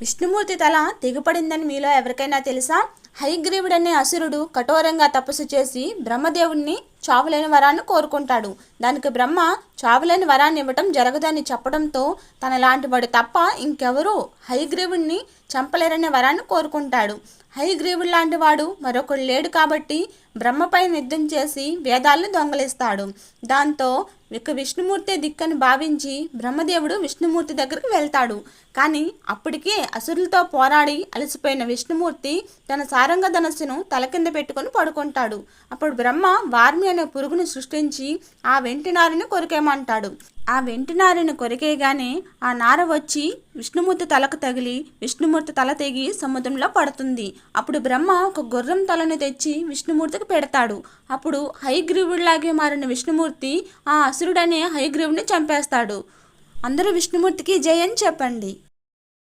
విష్ణుమూర్తి తల తెగిపడిందని మీలో ఎవరికైనా తెలుసా? హైగ్రీవుడనే అసురుడు కఠోరంగా తపస్సు చేసి బ్రహ్మదేవుణ్ణి చావులేని వరాన్ని కోరుకుంటాడు. దానికి బ్రహ్మ చావులేని వరాన్ని ఇవ్వటం జరగదని చెప్పడంతో తన వాడు తప్ప ఇంకెవరూ హైగ్రీవుణ్ణి చంపలేరనే వరాన్ని కోరుకుంటాడు. హైగ్రీవుడు లాంటి వాడు మరొకడు లేడు కాబట్టి బ్రహ్మపై యుద్ధం చేసి వేదాలను దొంగలిస్తాడు. దాంతో ఇక విష్ణుమూర్తి దిక్కని భావించి బ్రహ్మదేవుడు విష్ణుమూర్తి దగ్గరికి వెళ్తాడు. కానీ అప్పటికే అసురులతో పోరాడి అలసిపోయిన విష్ణుమూర్తి తన సారంగ ధనస్సును తల కింద పెట్టుకొని పడుకుంటాడు. అప్పుడు బ్రహ్మ వార్మి అనే పురుగును సృష్టించి ఆ వెంటి నారిని కొరికేమంటాడు ఆ వెంటి నారిని కొరికేగానే ఆ నార వచ్చి విష్ణుమూర్తి తలకు తగిలి విష్ణుమూర్తి తల తెగి సముద్రంలో పడుతుంది. అప్పుడు బ్రహ్మ ఒక గుర్రం తలను తెచ్చి విష్ణుమూర్తికి పెడతాడు. అప్పుడు హైగ్రీవుడిలాగే మారిన విష్ణుమూర్తి ఆ అసురుడనే హైగ్రీవుడిని చంపేస్తాడు. అందరూ విష్ణుమూర్తికి జై అని చెప్పండి.